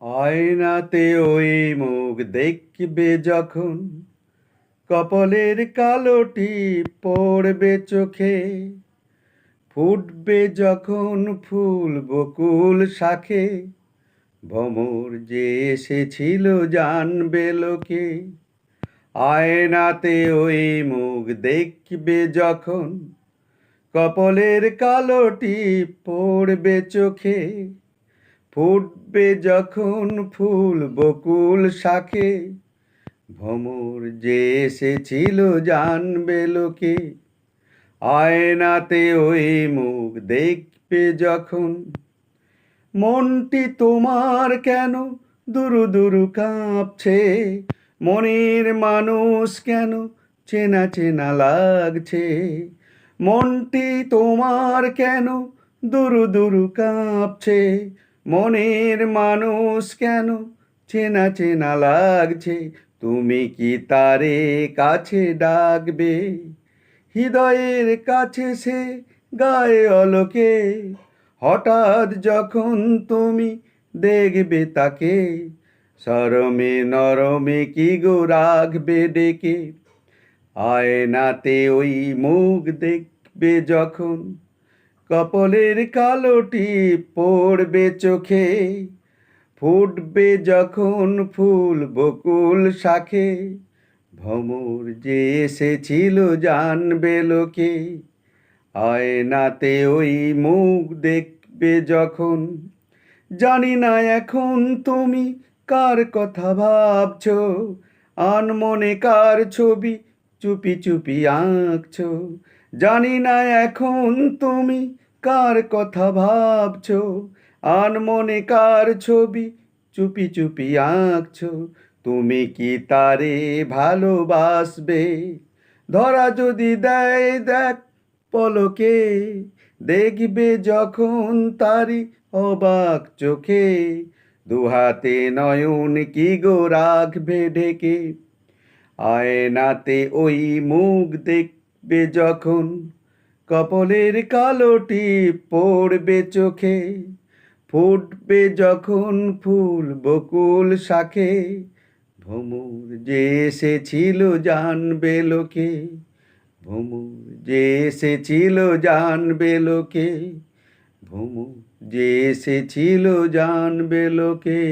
আয়নাতে ওই মুখ দেখবে যখন, কপলের কালোটি পড়বে চোখে। ফুটবে যখন ফুল বকুল শাখে ভমর যে এসেছিল জানবে লোকে। আয়নাতে ওই মুখ দেখবে যখন, কপলের কালোটি পড়বে চোখে। ফুটবে যখন ফুল, বকুল শাখে ভমর যে এসেছিল জানবে লোকে। আয়নাতে ওই মুখ দেখবে যখন। মনটি তোমার কেন দুরু দুরু কাঁপছে? মনের মানুষ কেন চেনা চেনা লাগছে? মনটি তোমার কেন দুরু দুরু কাঁপছে? মনের মানুষ কেন চেনা চেনা লাগছে? তুমি কি তারে কাছে ডাকবে? হৃদয়ের কাছে সে গায়ে অলোকে। হঠাৎ যখন তুমি দেখবে তাকে, সরমে নরমে কি গো রাখবে ডেকে? আয়নাতে ওই মুখ দেখবে যখন কপলের কালোটি পড়বে চোখে, ফুটবে যখন ফুল বকুল শাখে। ভমর যে এসেছিল জানবে লোকে, আয়নাতে ওই মুখ দেখবে যখন। জানি না এখন তুমি কার কথা ভাবছ, আনমনে কার ছবি চুপি চুপি আঁকছো জানি না এখন তুমি কার কথা ভাবছ আনমনে কার ছবি চুপি চুপি আঁকছো, তুমি কি তারে ভালোবাসবে? ধরা যদি দেয় দেখ পলকে, দেখবে যখন তারি অবাক চোখে, দুহাতে নয়ন কি গো রাখবে ঢেকে? আয়নাতে ওই মুখ দেখবে যখন কপলের কালোটি পড়বে চোখে, ফুটবে যখন ফুল বকুল শাখে, ভমুর যে এসেছিল জানবে লোকে, ভমুর যে এসেছিল জানবে লোকে, ভমুর যে এসেছিল জানবে লোকে।